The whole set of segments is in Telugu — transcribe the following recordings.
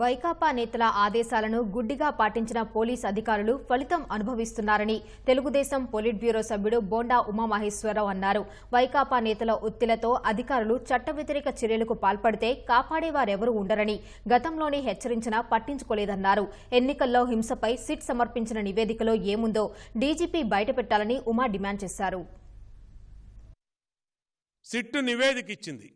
వైకాపా నేతల ఆదేశాలను గుడ్డిగా పాటించిన పోలీస్ అధికారులు ఫలితం అనుభవిస్తున్నారని తెలుగుదేశం పొలిట్ బ్యూరో సభ్యుడు బోండా ఉమామహేశ్వరరావు అన్నారు. వైకాపా నేతల ఒత్తిళ్ళతో అధికారులు చట్ట వ్యతిరేక చర్యలకు పాల్పడితే కాపాడేవారెవరూ ఉండరని గతంలోనే హెచ్చరించినా పట్టించుకోలేదన్నారు. ఎన్నికల్లో హింసపై సిట్ సమర్పించిన నివేదికలో ఏముందో డీజీపీ బయటపెట్టాలని ఉమా డిమాండ్ చేశారు. సిట్టు నివేదిక ఇచ్చింది.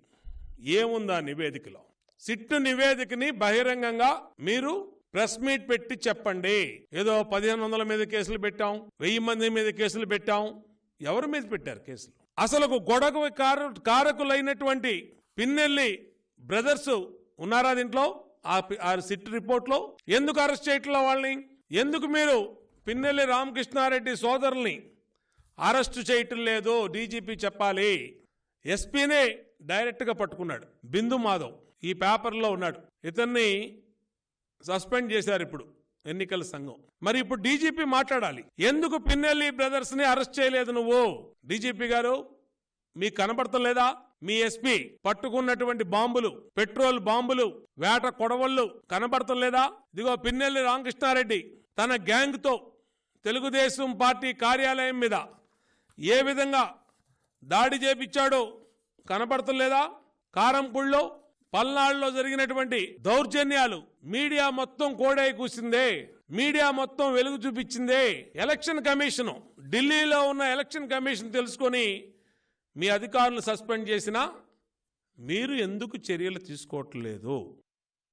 ఏముందా నివేదికలో? సిట్టు నివేదికని బహిరంగంగా మీరు ప్రెస్ మీట్ పెట్టి చెప్పండి. ఏదో పదిహేను వందల మీద కేసులు పెట్టాం వెయ్యి మంది మీద కేసులు పెట్టాం. ఎవరి మీద పెట్టారు కేసులు? అసలు ఒక గొడవ కారు కారకులైనటువంటి పిన్నెల్లి బ్రదర్స్ ఉన్నారా దీంట్లో? ఆ ఆ సిట్ రిపోర్ట్లో? ఎందుకు అరెస్ట్ చేయట్లా వాళ్ళని? ఎందుకు మీరు పిన్నెల్లి రామకృష్ణారెడ్డి సోదరుల్ని అరెస్టు చేయటం లేదు? డీజీపీ చెప్పాలి. ఎస్పీనే డైరెక్ట్గా పట్టుకున్నాడు బిందు మాధవ్. ఈ పేపర్లో ఉన్నాడు. ఇతన్ని సస్పెండ్ చేశారు ఇప్పుడు ఎన్నికల సంఘం. మరి ఇప్పుడు డీజీపీ మాట్లాడాలి. ఎందుకు పిన్నెల్లి బ్రదర్స్ని అరెస్ట్ చేయలేదు నువ్వు? డీజీపీ గారు మీకు కనబడటం లేదా? మీ ఎస్పీ పట్టుకున్నటువంటి బాంబులు పెట్రోల్ బాంబులు వేట కొడవళ్ళు కనబడటం లేదా? ఇదిగో పిన్నెల్లి రామకృష్ణారెడ్డి తన గ్యాంగ్తో తెలుగుదేశం పార్టీ కార్యాలయం మీద ఏ విధంగా దాడి చేపించాడో కనపడటం లేదా? కారంపూడిలో పల్నాడులో జరిగినటువంటి దౌర్జన్యాలు మీడియా మొత్తం కోడై కూసిందే. మీడియా మొత్తం వెలుగు చూపించిందే. ఎలక్షన్ కమిషన్ ఢిల్లీలో ఉన్న ఎలక్షన్ కమిషన్ తెలుసుకొని మీ అధికారులు సస్పెండ్ చేసినా మీరు ఎందుకు చర్యలు తీసుకోవట్లేదు?